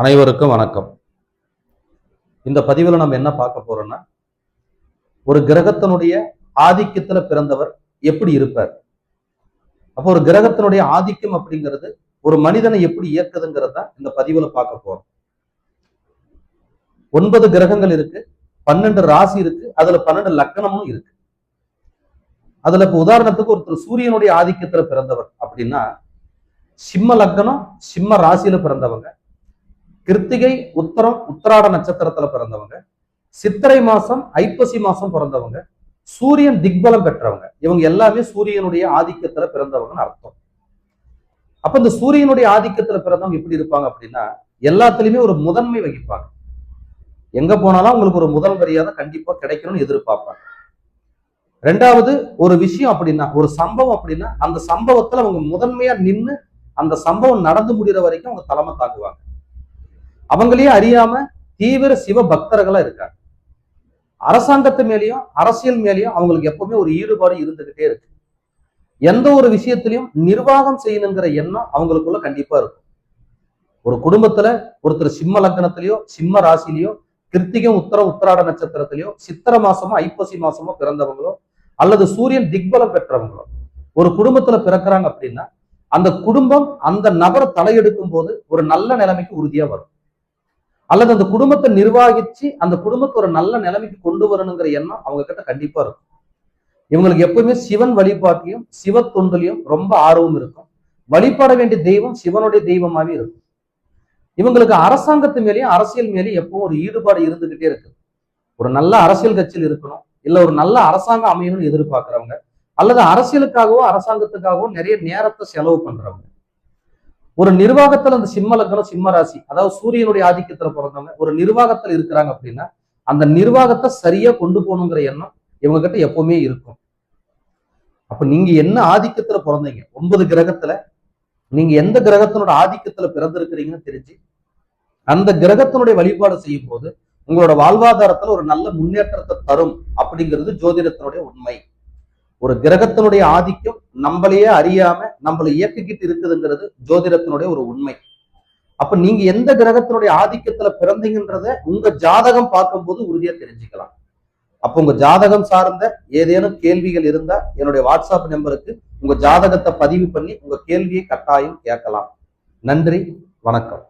அனைவருக்கும் வணக்கம். இந்த பதிவில் நம்ம என்ன பார்க்க போறோம்னா ஒரு கிரகத்தினுடைய ஆதிக்கத்துல பிறந்தவர் எப்படி இருப்பார்? அப்போ ஒரு கிரகத்தினுடைய ஆதிக்கம் அப்படிங்கிறது ஒரு மனிதனை எப்படி இயக்குதுங்கிறது தான் இந்த பதிவுல பார்க்க போறோம். ஒன்பது கிரகங்கள் இருக்கு பன்னெண்டு ராசி இருக்கு அதுல பன்னெண்டு லக்கணமும் இருக்கு. அதுல இப்ப உதாரணத்துக்கு ஒருத்தர் சூரியனுடைய ஆதிக்கத்துல பிறந்தவர் அப்படின்னா சிம்ம லக்னம் சிம்ம ராசியில பிறந்தவங்க. கிருத்திகை உத்தரம் உத்தராட நட்சத்திரத்துல பிறந்தவங்க. சித்திரை மாசம் ஐப்பசி மாசம் பிறந்தவங்க. சூரியன் திக்பலம் பெற்றவங்க. இவங்க எல்லாமே சூரியனுடைய ஆதிக்கத்துல பிறந்தவங்கன்னு அர்த்தம். அப்ப இந்த சூரியனுடைய ஆதிக்கத்துல பிறந்தவங்க எப்படி இருப்பாங்க அப்படின்னா எல்லாத்துலயுமே ஒரு முதன்மை வகிப்பாங்க. எங்க போனாலும் உங்களுக்கு ஒரு முதல் மரியாதை கண்டிப்பா கிடைக்கணும்னு எதிர்பார்ப்பாங்க. ரெண்டாவது ஒரு விஷயம் அப்படின்னா ஒரு சம்பவம் அப்படின்னா அந்த சம்பவத்துல அவங்க முதன்மையா நின்னு அந்த சம்பவம் நடந்து முடிகிற வரைக்கும் அவங்க தலைமை தாங்குவாங்க. அவங்களையும் அறியாம தீவிர சிவ பக்தர்களா இருக்காங்க. அரசாங்கத்து மேலேயும் அரசியல் மேலேயும் அவங்களுக்கு எப்பவுமே ஒரு ஈடுபாடு இருந்துகிட்டே இருக்கு. எந்த ஒரு விஷயத்திலையும் நிர்வாகம் செய்யணுங்கிற எண்ணம் அவங்களுக்குள்ள கண்டிப்பா இருக்கும். ஒரு குடும்பத்துல ஒருத்தர் சிம்ம லக்னத்திலயோ சிம்ம ராசிலையோ கிருத்திகம் உத்தர உத்தராட நட்சத்திரத்திலயோ சித்திர மாசமோ ஐப்பசி மாசமோ பிறந்தவங்களோ அல்லது சூரியன் திக்பலம் பெற்றவங்களோ ஒரு குடும்பத்துல பிறக்கிறாங்க அப்படின்னா அந்த குடும்பம் அந்த நபரை தலையெடுக்கும் போது ஒரு நல்ல நிலைமைக்கு உறுதியா வரும். அல்லது அந்த குடும்பத்தை நிர்வாகிச்சு அந்த குடும்பத்தை ஒரு நல்ல நிலைமைக்கு கொண்டு வரணுங்கிற எண்ணம் அவங்க கிட்ட கண்டிப்பா இருக்கும். இவங்களுக்கு எப்பவுமே சிவன் வழிபாட்டையும் சிவ தொண்டுலையும் ரொம்ப ஆர்வம் இருக்கும். வழிபட வேண்டிய தெய்வம் சிவனுடைய தெய்வமாவே இருக்கும். இவங்களுக்கு அரசாங்கத்து மேலேயும் அரசியல் மேலேயும் எப்பவும் ஒரு ஈடுபாடு இருந்துகிட்டே இருக்கு. ஒரு நல்ல அரசியல் கட்சியில் இருக்கணும் இல்ல ஒரு நல்ல அரசாங்கம் அமையணும்னு எதிர்பார்க்கிறவங்க அல்லது அரசியலுக்காகவோ அரசாங்கத்துக்காகவோ நிறைய நேரத்தை செலவு பண்றவங்க. ஒரு நிர்வாகத்துல அந்த சிம்ம லக்னம் சிம்ம ராசி அதாவது சூரியனுடைய ஆதிக்கத்துல பிறந்தவங்க ஒரு நிர்வாகத்துல இருக்கிறாங்க அப்படின்னா அந்த நிர்வாகத்தை சரியா கொண்டு போகணுங்கிற எண்ணம் இவங்க கிட்ட எப்பவுமே இருக்கும். அப்ப நீங்க என்ன ஆதிக்கத்துல பிறந்தீங்க? ஒன்பது கிரகத்துல நீங்க எந்த கிரகத்தினோட ஆதிக்கத்துல பிறந்திருக்கிறீங்கன்னு தெரிஞ்சு அந்த கிரகத்தினுடைய வழிபாடு செய்யும் போது உங்களோட வாழ்வாதாரத்துல ஒரு நல்ல முன்னேற்றத்தை தரும் அப்படிங்கிறது ஜோதிடத்தினுடைய உண்மை. ஒரு கிரகத்தினுடைய ஆதிக்கம் நம்மளையே அறியாம நம்மளை இயக்கிக்கிட்டு இருக்குதுங்கிறது ஜோதிடத்தினுடைய ஒரு உண்மை. அப்ப நீங்க எந்த கிரகத்தினுடைய ஆதிக்கத்துல பிறந்தீங்கன்றத உங்க ஜாதகம் பார்க்கும்போது உறுதியா தெரிஞ்சுக்கலாம். அப்ப உங்க ஜாதகம் சார்ந்த ஏதேனும் கேள்விகள் இருந்தா என்னுடைய வாட்ஸ்அப் நம்பருக்கு உங்க ஜாதகத்தை பதிவு பண்ணி உங்க கேள்வியை கட்டாயம் கேட்கலாம். நன்றி வணக்கம்.